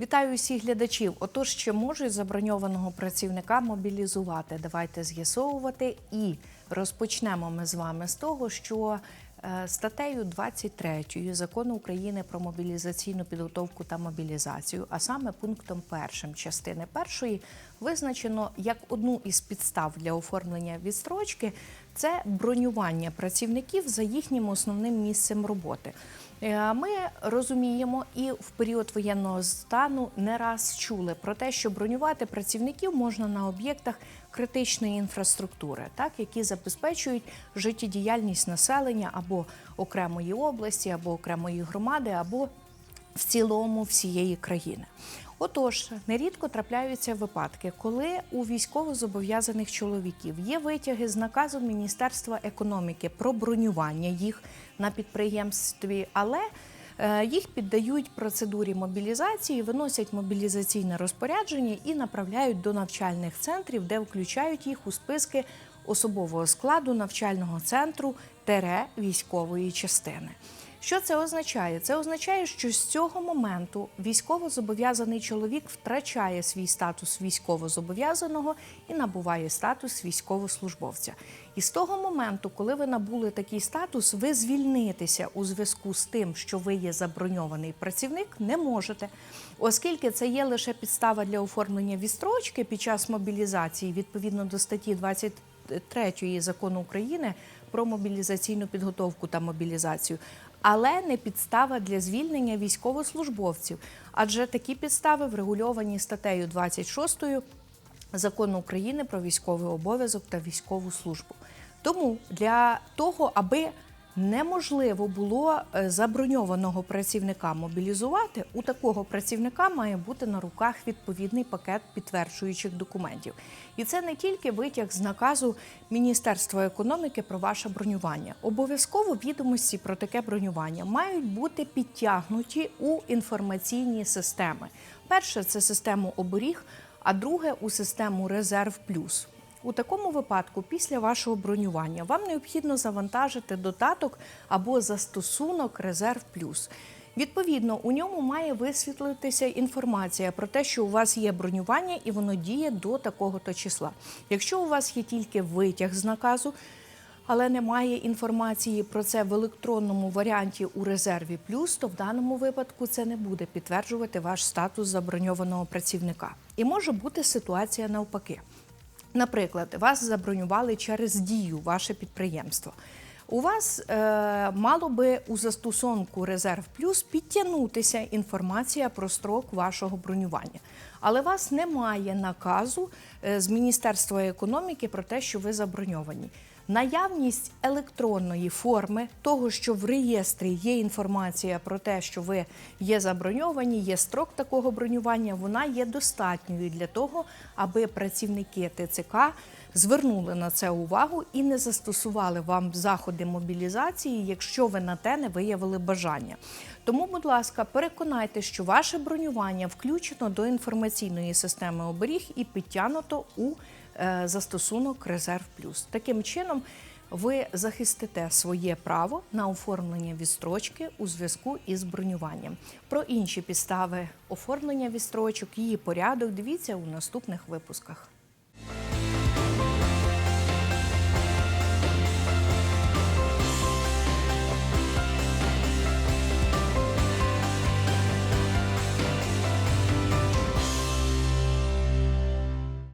Вітаю усіх глядачів. Отож, чи можуть заброньованого працівника мобілізувати? Давайте з'ясовувати і розпочнемо ми з вами з того, що е, статтею 23 закону України про мобілізаційну підготовку та мобілізацію, а саме пунктом першим частини першої, визначено як одну із підстав для оформлення відстрочки це бронювання працівників за їхнім основним місцем роботи. Е, Ми розуміємо і в період воєнного стану не раз чули про те, що бронювати працівників можна на об'єктах критичної інфраструктури, так які забезпечують життєдіяльність населення або окремої області, або окремої громади, або в цілому всієї країни. Отож, нерідко трапляються випадки, коли у військовозобов'язаних чоловіків є витяги з наказу Міністерства економіки про бронювання їх на підприємстві, але е, їх піддають процедурі мобілізації, виносять мобілізаційне розпорядження і направляють до навчальних центрів, де включають їх у списки особового складу навчального центру тере військової частини. Що це означає? Це означає, що з цього моменту військовозобов'язаний чоловік втрачає свій статус військовозобов'язаного і набуває статус військовослужбовця. І з того моменту, коли ви набули такий статус, ви звільнитися у зв'язку з тим, що ви є заброньований працівник, не можете, оскільки це є лише підстава для оформлення відстрочки під час мобілізації відповідно до статті 23 закону України про мобілізаційну підготовку та мобілізацію, але не підстава для звільнення військовослужбовців, адже такі підстави врегульовані статтею 26 закону України про військовий обов'язок та військову службу. Тому для того, аби неможливо було е, заброньованого працівника мобілізувати, у такого працівника має бути на руках відповідний пакет підтверджуючих документів. І це не тільки витяг з наказу Міністерства економіки про ваше бронювання. Обов'язково відомості про таке бронювання мають бути підтягнуті у інформаційні системи. Перше це систему оберіг, а друге у систему Резерв Плюс. У такому випадку, після вашого бронювання, вам необхідно завантажити додаток або застосунок Резерв Плюс. Відповідно, у ньому має висвітлитися інформація про те, що у вас є бронювання і воно діє до такого-то числа. Якщо у вас є тільки витяг з наказу, але немає інформації про це в електронному варіанті у резерві плюс, то в даному випадку це не буде підтверджувати ваш статус заброньованого працівника. І може бути ситуація навпаки. Наприклад, вас забронювали через дію ваше підприємство. У вас е, мало би у застосунку Резерв Плюс підтягнутися інформація про строк вашого бронювання. Але вас немає наказу е, з Міністерства економіки про те, що ви заброньовані. Наявність електронної форми того, що в реєстрі є інформація про те, що ви є заброньовані, є строк такого бронювання, вона є достатньою для того, аби працівники ТЦК звернули на це увагу і не застосували вам заходи мобілізації, якщо ви на те не виявили бажання. Тому, будь ласка, переконайте, що ваше бронювання включено до інформаційної системи оберіг і підтягнуто у е, застосунок Резерв Плюс. Таким чином. Ви захистите своє право на оформлення відстрочки у зв'язку із бронюванням. Про інші підстави оформлення відстрочок, її порядок дивіться у наступних випусках.